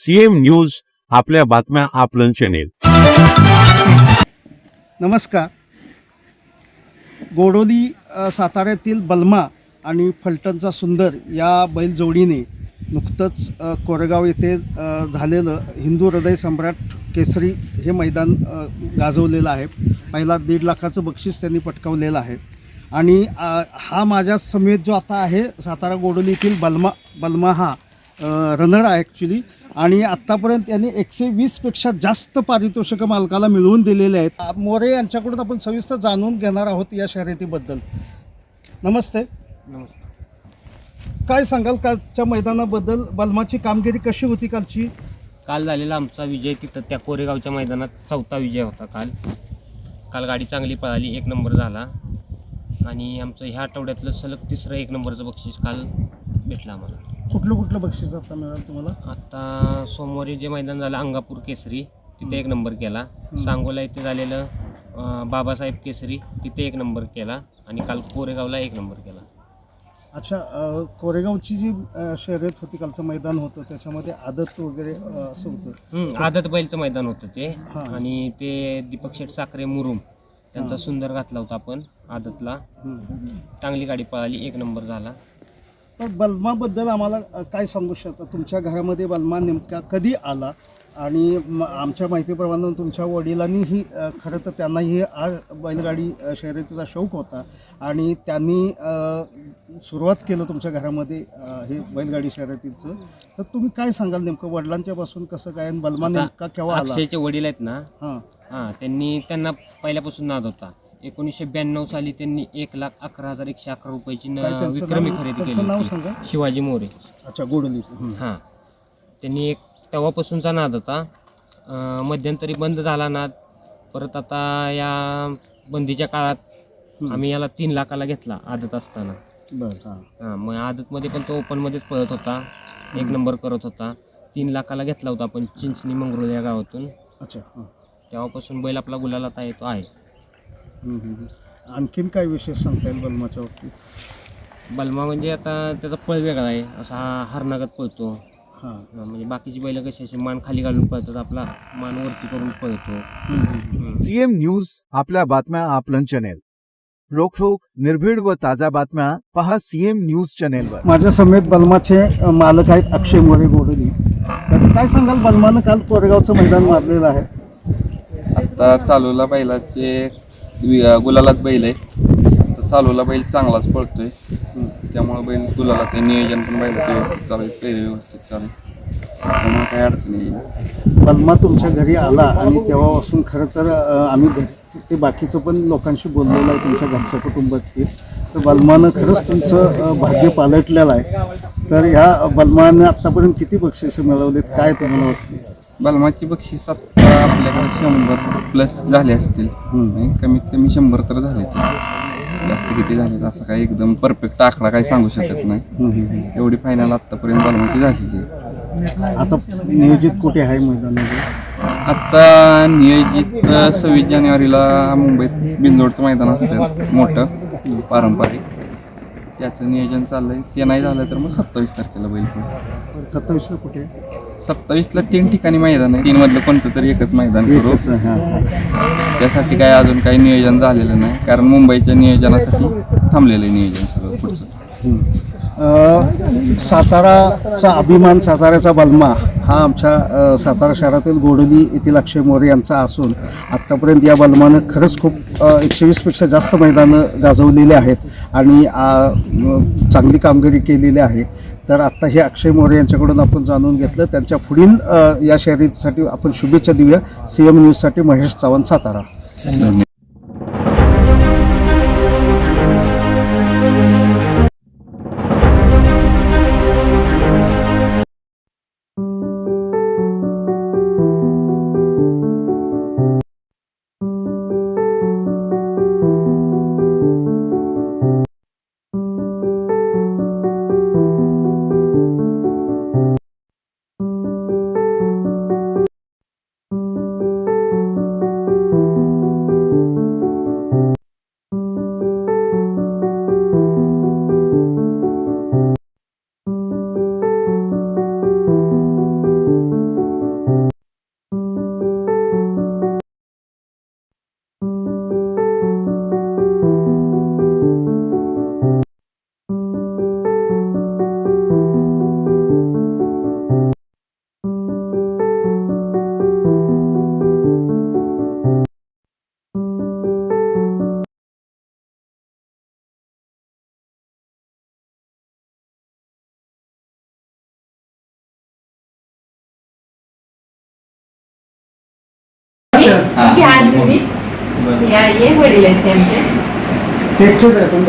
CM news आपल्या बातम्या आपलं चॅनेल. नमस्कार. गोडोली साताऱ्यातील बलमा आणि फलटणचा सुंदर या बैलजोडीने नुकतंच कोरेगाव येथे झालेलं हिंदू हृदय सम्राट केसरी हे मैदान गाजवलेलं आहे. पहिला दीड लाखाचं बक्षीस त्यांनी पटकावलेलं आहे. आणि हा माझ्या समेत जो आता आहे सातारा गोडोलीतील बलमा बलमा हा रनर आहे ॲक्च्युली आणि आत्तापर्यंत यांनी एकशे वीसपेक्षा जास्त पारितोषिकं मालकाला मिळवून दिलेले आहेत. मोरे यांच्याकडून आपण सविस्तर जाणून घेणार आहोत या शर्यतीबद्दल. नमस्ते. काय सांगाल कालच्या मैदानाबद्दल? बलमाची कामगिरी कशी होती कालची? काल झालेला आमचा विजय तिथं त्या कोरेगावच्या मैदानात चौथा विजय होता काल. काल गाडी चांगली पळाली एक नंबर झाला. आणि आमचं ह्या आठवड्यातलं सलग तिसरं एक नंबरचं बक्षीस काल भेटलं आम्हाला. कुठलं कुठलं बक्षीस आता मिळालं तुम्हाला? आत्ता सोमवारी जे मैदान झालं अंगापूर केसरी तिथे एक नंबर केला. सांगोला इथे झालेलं अं, बाबासाहेब केसरी तिथे एक नंबर केला आणि काल कोरेगावला एक नंबर केला. अच्छा अ, कोरेगावची जी अ, शर्यत होती कालचं मैदान होतं त्याच्यामध्ये आदत वगैरे अ, असं होतं. हम्म, आदत बैलचं मैदान होतं ते. हां. आणि ते दीपक शेठ साखरे मुरुम त्यांचा. सुंदर घातला होता आपण आदतला. हम्म. चांगली गाडी पळाली एक नंबर झाला. पण बलमाबद्दल आम्हाला काय सांगू शकता? तुमच्या घरामध्ये बलमा नेमका कधी आला? आणि म- आमच्या माहितीप्रमाणे तुमच्या वडिलांनीही अ, खरं तर त्यांनाही हा बैलगाडी अ, शर्यतीचा शौक होता. आणि त्यांनी अ, सुरुवात केलं तुमच्या घरामध्ये अ, हे बैलगाडी शर्यतीचं. तर तुम्ही काय सांगाल नेमकं? वडिलांच्या पासून कसं काय? आणि बलमा आता नेमका केव्हा आला? अक्षयचे वडील आहेत ना हां. हां त्यांनी त्यांना पहिल्यापासून नाद होता. एकोणीसशे ब्याण्णव साली त्यांनी एक लाख अकरा हजार एकशे अकरा रुपयाची न- काय त्यांचं विक्रमी नाव- खरेदी केली त्यांचं नाव होती. सांगा. शिवाजी मोरे. अच्छा गोडलीचं हं. त्यांनी एक तेव्हापासूनचा नाद होता. अं, मध्यंतरी बंद झाला नाद. परत आता या बंदीच्या काळात आम्ही याला तीन लाखाला घेतला आदत असताना. बरं हां. हां मग आदतमध्ये पण तो ओपनमध्येच पळत होता. एक नंबर करत होता. तीन लाखाला घेतला होता आपण चिंचणी मंगरुळ या गावातून. अच्छा हां. तेव्हापासून बैल आपला गुलालात आहे तो आहे. आणखीन काय विशेष सांगता येईल बलमाच्या बाबतीत? बलमा म्हणजे आता त्याचा पळ वेगळा आहे. असा हा हरणागत पळतो. हां. म्हणजे बाकीची बैल कशी अशी मान खाली घालून पळतात आपला मान वरती करून पळतो. सीएम न्यूज आपल्या बातम्या आपलं चॅनेल. रोखोक निर्भीड व ताज्या बातम्या पहा सीएम न्यूज चॅनेलवर. माझ्या समेत बलमाचे अ, मालक आहेत अक्षय मोरे गोडली. तर काय सांगाल बलमानं काल कोरेगावचं मैदान मारलेलं आहे? आता चालूला बैलाचे गुलालात बैल आहे. तर चालूला बैल चांगलाच पळतोय. त्यामुळे बैल गुलाला ते नियोजन पण बैलाचं व्यवस्थित चालू आहे. पेरे व्यवस्थित चालू आहे. त्यामुळे काही अडचण येईल बलमा तुमच्या घरी आला आणि तेव्हापासून खरं तर अ, आम्ही घरी ते बाकीचं पण लोकांशी बोललेलं आहे तुमच्या घरच्या कुटुंबातली तर बलमानं खरंच तुमचं अ, भाग्य पालटलेलं आहे. तर ह्या बलमानं आत्तापर्यंत किती बक्षिसं मिळवलेत? काय तुम्हाला वाटतं? बलमाची बक्षीस आता आपल्याकडे शंभर प्लस झाले असतील. आणि कमीत कमी शंभर तर झाले जास्त किती झाले असं काही एकदम परफेक्ट आकडा काही सांगू शकत नाही. एवढी फायनल आत्तापर्यंत बलमाची झालेली आहे आता नियोजित कुठे आहे मैदानामध्ये आत्ता नियोजित सव्वीस जानेवारीला मुंबईत बिंदोडचं मैदान असतं मोठं पारंपरिक. त्याचं नियोजन चाललंय. ते नाही झालं तर मग सत्तावीस तारखेला बैल पण सत्तावीसला कुठे? सत्तावीसला तीन ठिकाणी मैदान आहे. तीन मधलं कोणतं तरी एकच मैदान करू. एकच हां, हां. त्यासाठी काय अजून काही नियोजन झालेलं नाही. कारण मुंबईच्या नियोजनासाठी थांबलेलं आहे नियोजन सगळं पुढचं. साताराचा अभिमान साताऱ्याचा बलमा हा आमच्या सातारा शहरातील गोडली येथील अक्षय मोरे यांचा असून आत्तापर्यंत या बलमानं खरंच खूप एकशे वीसपेक्षा जास्त मैदानं गाजवलेली आहेत आणि चांगली कामगिरी केलेली आहे. तर आत्ता हे अक्षय मोरे यांच्याकडून आपण जाणून घेतलं. त्यांच्या पुढील या शर्यतीसाठी आपण शुभेच्छा देऊया. सी एम न्यूजसाठी महेश चव्हाण सातारा. अच्छा घ्या तुम्ही या ये वडील आहेत त्यांचे ते एकटेच आहे तुम